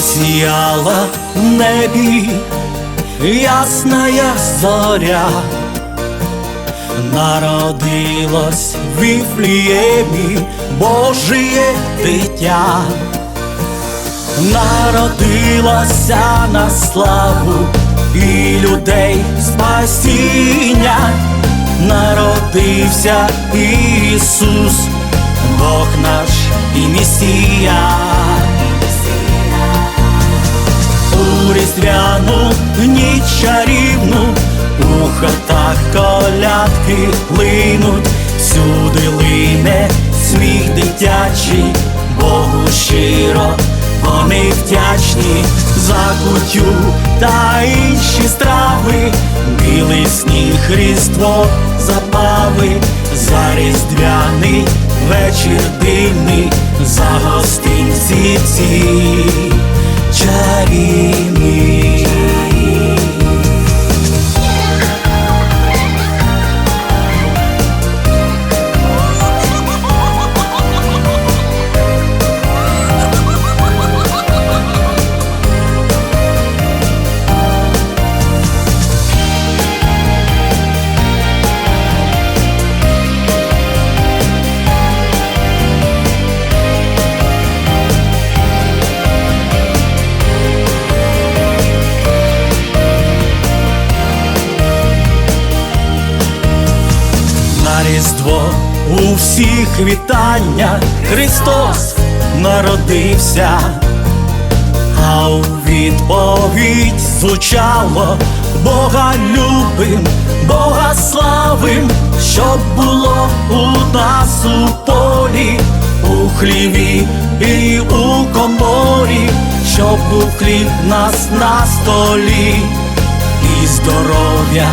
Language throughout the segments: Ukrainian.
Засіяла в небі ясная зоря, народилось в Віфліємі Божіє дитя, народилося на славу і людей спасіння, народився Ісус, Бог наш і Месія. у різдвяну ніч чарівну, у хатах колядки линуть, всюди лине сміх дитячий, Богу щиро вони вдячні за кутю та інші страви, білий сніг, різдво, забави, за різдвяний вечір дивний, за гостинці ці На Різдво у всіх вітання Христос народився, а у відповідь звучало Бога любим, Бога славим, щоб було у нас у полі, у хліві і у коморі, щоб був хліб нас на столі і здоров'я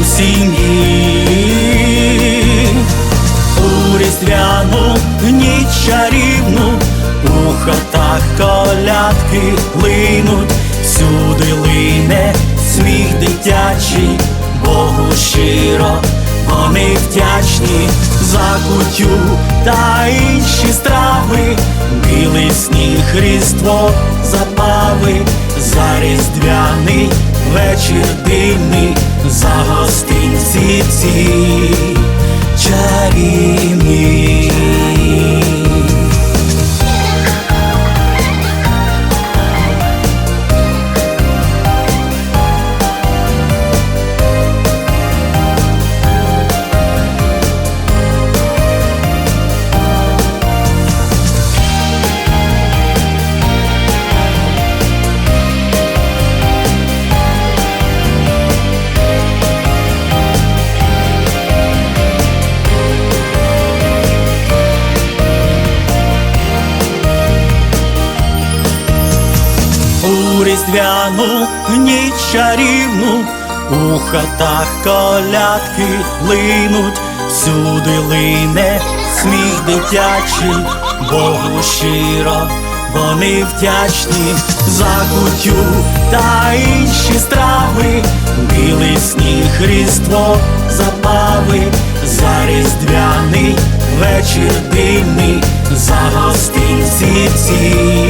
у сім'ї. Чарівну, у хатах колядки линуть, всюди лине сміх дитячий, Богу щиро вони вдячні. За кутю та інші страви, білий сніг, різдво, забави, за різдвяний вечір дивний, за гостинці ці чарівні. У різдвяну ніч чарівну, у хатах колядки линуть, всюди лине сміх дитячий, Богу щиро вони вдячні. За кутю та інші страви, білий сніг, різдво, забави, за різдвяний вечір дивний, за гостинці ці